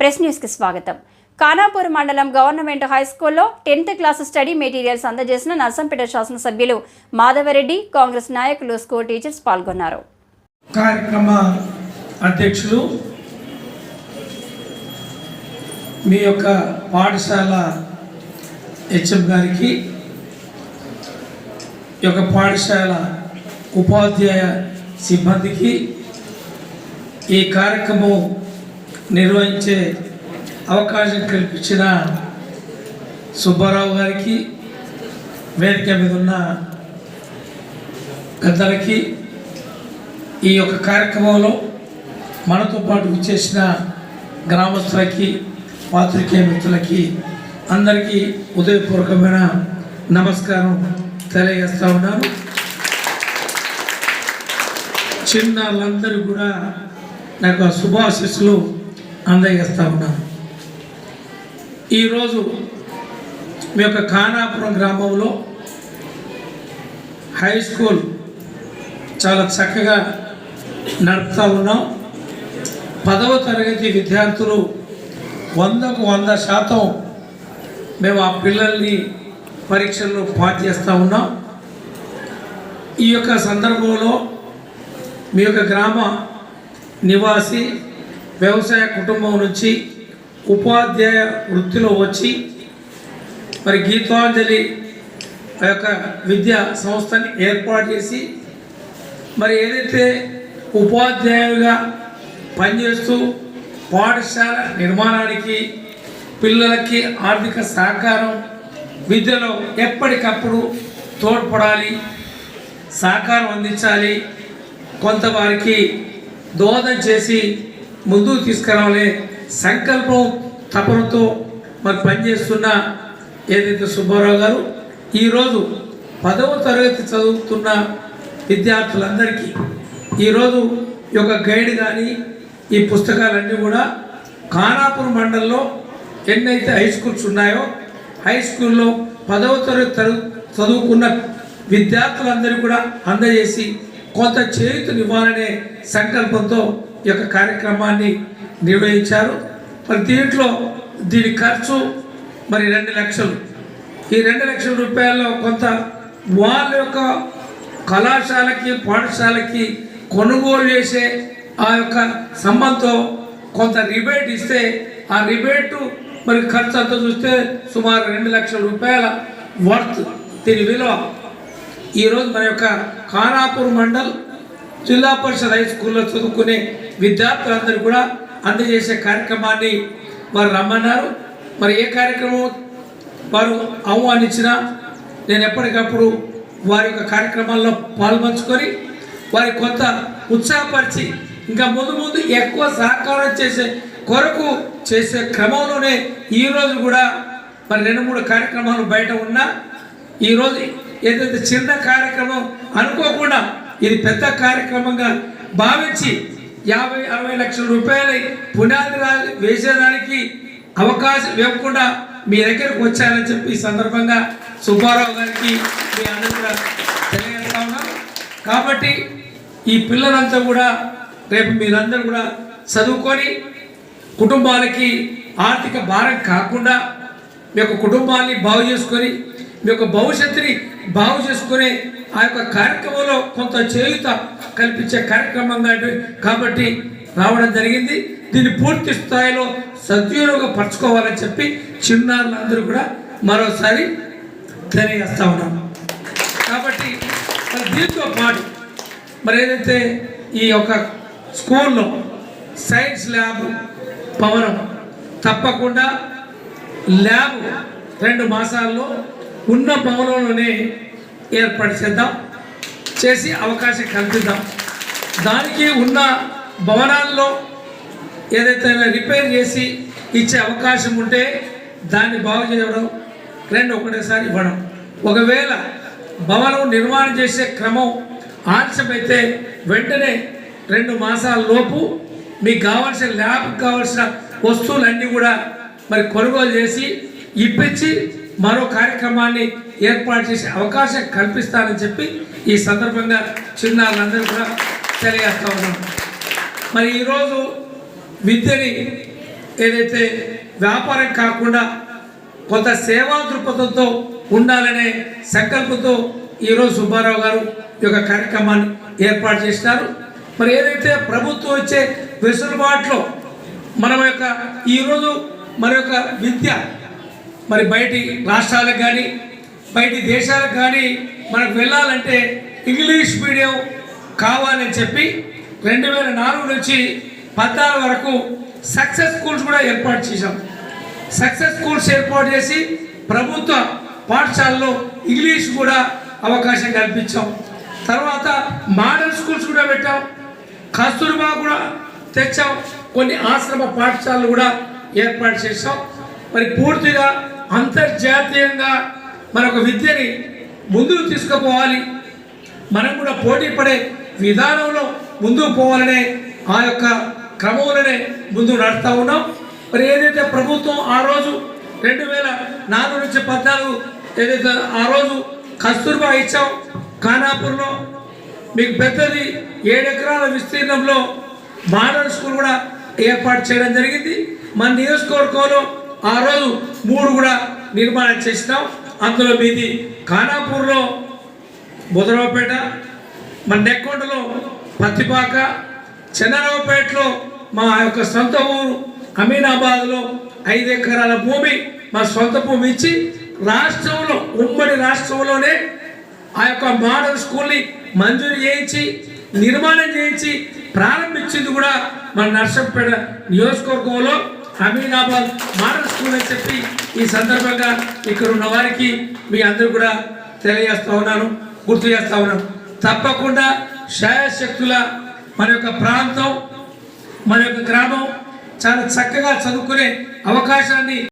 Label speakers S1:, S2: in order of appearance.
S1: Press న్యూస్కి స్వాగతం ఖానాపూర్ మండలం గవర్నమెంట్ హై స్కూల్లో టెన్త్ క్లాస్ స్టడీ మెటీరియల్స్ అందజేసిన నర్సంపేట శాసనసభ్యులు మాధవరెడ్డి కాంగ్రెస్ నాయకులు స్కూల్ టీచర్స్ పాల్గొన్నారు.
S2: కార్యక్రమ అధ్యక్షులు మీ యొక్క పాఠశాల హెచ్ఎం గారికి యొక్క పాఠశాల ఉపాధ్యాయ సిబ్బందికి ఈ కార్యక్రమం నిర్వహించే అవకాశం కల్పించిన సుబ్బారావు గారికి వేదిక మీద ఉన్న పెద్దలకి ఈ యొక్క కార్యక్రమంలో మనతో పాటు విచ్చేసిన గ్రామస్తులకి పాత్రికేయ మిత్రులకి అందరికీ ఉదయపూర్వకమైన నమస్కారం తెలియజేస్తా ఉన్నాను. చిన్నాళ్ళందరూ కూడా నాకు ఆ శుభాశిస్సులు అందజేస్తూ ఉన్నాను. ఈరోజు మీ యొక్క ఖానాపురం గ్రామంలో హై స్కూల్ చాలా చక్కగా నడుపుతా ఉన్నాం. పదవ తరగతి విద్యార్థులు వందకు వంద శాతం మేము ఆ పిల్లల్ని పరీక్షల్లో పాస్ చేస్తూ ఉన్నాం. ఈ యొక్క సందర్భంలో మీ యొక్క గ్రామ నివాసి వ్యవసాయ కుటుంబం నుంచి ఉపాధ్యాయ వృత్తిలో వచ్చి మరి గీతాంజలి ఆ యొక్క విద్యా సంస్థని ఏర్పాటు చేసి మరి ఏదైతే ఉపాధ్యాయులుగా పనిచేస్తూ పాఠశాల నిర్మాణానికి పిల్లలకి ఆర్థిక సహకారం విద్యలో ఎప్పటికప్పుడు తోడ్పడాలి సహకారం అందించాలి కొంత వారికి దోహదం చేసి ముందుకు తీసుకురావాలి సంకల్పం తపనతో మరి పనిచేస్తున్న ఏదైతే సుబ్బారావు గారు ఈరోజు పదవ తరగతి చదువుతున్న విద్యార్థులందరికీ ఈరోజు ఈ యొక్క గైడ్ కానీ ఈ పుస్తకాలన్నీ కూడా ఖానాపూర్ మండలంలో ఎన్నైతే హై స్కూల్స్ ఉన్నాయో హై స్కూల్లో పదవ తరగతి చదువుకున్న విద్యార్థులందరూ కూడా అందజేసి కొంత చేయుతనివ్వాలనే సంకల్పంతో ఈ యొక్క కార్యక్రమాన్ని నిర్వహించారు మరి దీంట్లో దీని ఖర్చు మరి రెండు లక్షలు. ఈ రెండు లక్షల రూపాయల్లో కొంత వాళ్ళ యొక్క కళాశాలకి పాఠశాలకి కొనుగోలు చేసే ఆ యొక్క సంబంధంతో కొంత రిబేట్ ఇస్తే ఆ రిబేటు మరి ఖర్చు అంతా చూస్తే సుమారు రెండు లక్షల రూపాయల వర్త్ దీని విలువ. ఈరోజు మన యొక్క ఖానాపూర్ మండల్ జిల్లా పరిషత్ హై స్కూల్లో చదువుకునే విద్యార్థులందరూ కూడా అందజేసే కార్యక్రమాన్ని వారు రమ్మన్నారు. మరి ఏ కార్యక్రమం వారు ఆహ్వానించినా నేను ఎప్పటికప్పుడు వారి యొక్క కార్యక్రమాల్లో పాల్పంచుకొని వారి కొంత ఉత్సాహపరిచి ఇంకా ముందు ముందు ఎక్కువ సహకారం చేసే కొరకు చేసే క్రమంలోనే ఈరోజు కూడా మరి రెండు మూడు కార్యక్రమాలు బయట ఉన్నా ఈరోజు ఏదైతే చిన్న కార్యక్రమం అనుకోకుండా ఇది పెద్ద కార్యక్రమంగా భావించి యాభై అరవై లక్షల రూపాయలు పునాది వేసేదానికి అవకాశం ఇవ్వకుండా మీ దగ్గరకు వచ్చారని చెప్పి ఈ సందర్భంగా సుబ్బారావు గారికి మీ అందరూ కూడా తెలియజేస్తా ఉన్నాం. కాబట్టి ఈ పిల్లలంతా కూడా రేపు మీరందరూ కూడా చదువుకొని కుటుంబాలకి ఆర్థిక భారం కాకుండా మీ యొక్క కుటుంబాన్ని బాగు చేసుకొని మీ యొక్క భవిష్యత్తుని బాగు చేసుకునే ఆ యొక్క కార్యక్రమంలో కొంత చేయుత కల్పించే కార్యక్రమంగా కాబట్టి రావడం జరిగింది. దీన్ని పూర్తి స్థాయిలో సద్వినియోగపరచుకోవాలని చెప్పి చిన్నారులందరూ కూడా మరోసారి తెలియజేస్తా ఉన్నాను. కాబట్టి మరి దీంతో పాటు మరి ఏదైతే ఈ యొక్క స్కూల్లో సైన్స్ ల్యాబ్ భవనం తప్పకుండా ల్యాబ్ రెండు మాసాల్లో ఉన్న భవనంలోనే ఏర్పాటు చేద్దాం. చేసి అవకాశం కల్పిద్దాం. దానికి ఉన్న భవనాల్లో ఏదైతే రిపేర్ చేసి ఇచ్చే అవకాశం ఉంటే దాన్ని బాగు చేయడం రెండు ఒకటేసారి ఇవ్వడం. ఒకవేళ భవనం నిర్మాణం చేసే క్రమం ఆలస్యమైతే వెంటనే రెండు మాసాల లోపు మీకు కావాల్సిన ల్యాబ్కి కావాల్సిన వస్తువులన్నీ కూడా మరి కొనుగోలు చేసి ఇప్పించి మరో కార్యక్రమాన్ని ఏర్పాటు చేసే అవకాశం కల్పిస్తానని చెప్పి ఈ సందర్భంగా చిన్నారులందరూ కూడా తెలియజేస్తా ఉన్నాం. మరి ఈరోజు విద్యని ఏదైతే వ్యాపారం కాకుండా కొంత సేవా దృక్పథంతో ఉండాలనే సంకల్పంతో ఈరోజు సుబ్బారావు గారు ఈ యొక్క కార్యక్రమాన్ని ఏర్పాటు చేసినారు. మరి ఏదైతే ప్రభుత్వం వచ్చే వెసులుబాటులో మన యొక్క ఈరోజు మన యొక్క విద్య మరి బయటి రాష్ట్రాలకు కానీ బయటి దేశాలకు కానీ మనకు వెళ్ళాలంటే ఇంగ్లీష్ మీడియం కావాలని చెప్పి రెండు వేల నాలుగు నుంచి పద్నాలుగు వరకు సక్సెస్ స్కూల్స్ కూడా ఏర్పాటు చేశాం. సక్సెస్ స్కూల్స్ ఏర్పాటు చేసి ప్రభుత్వ పాఠశాలలో ఇంగ్లీష్ కూడా అవకాశం కల్పించాం. తర్వాత మోడల్ స్కూల్స్ కూడా పెట్టాం. కస్తూర్బా కూడా తెచ్చాం. కొన్ని ఆశ్రమ పాఠశాలలు కూడా ఏర్పాటు చేసాం మరి పూర్తిగా అంతర్జాతీయంగా మనకు విద్యని ముందుకు తీసుకుపోవాలి. మనం కూడా పోటీ పడే విధానంలో ముందుకు పోవాలనే ఆ యొక్క క్రమంలోనే ముందుకు నడుస్తూ ఉన్నాం. మరి ఏదైతే ప్రభుత్వం ఆ రోజు రెండు వేల నాలుగు నుంచి పద్నాలుగు ఏదైతే ఆ రోజు కస్తూర్బా ఇచ్చాం ఖానాపూర్లో మీకు పెద్దది ఏడు ఎకరాల విస్తీర్ణంలో మోడల్ స్కూల్ కూడా ఏర్పాటు చేయడం జరిగింది. మన నియోజకవర్గంలో ఆ రోజు మూడు కూడా నిర్మాణం చేసినాం. అందులో మీది ఖానాపూర్లో బుధరావుపేట మన నెక్కొండలో పత్తిపాక చెన్నరావుపేటలో మా యొక్క సొంత ఊరు అమీనాబాద్లో ఐదు ఎకరాల భూమి మా సొంత భూమి ఇచ్చి రాష్ట్రంలో ఉమ్మడి రాష్ట్రంలోనే ఆ యొక్క మోడల్ స్కూల్ని మంజూరు చేయించి నిర్మాణం చేయించి ప్రారంభించింది కూడా మన నర్సంపేట నియోజకవర్గంలో. అమీనాబాద్ మోడల్ స్కూల్ అని చెప్పి ఈ సందర్భంగా ఇక్కడ ఉన్న వారికి మీ అందరూ కూడా తెలియజేస్తా ఉన్నాను గుర్తు చేస్తా ఉన్నాను. తప్పకుండా శాయశక్తుల మన యొక్క ప్రాంతం మన యొక్క గ్రామం చాలా చక్కగా చదువుకునే అవకాశాన్ని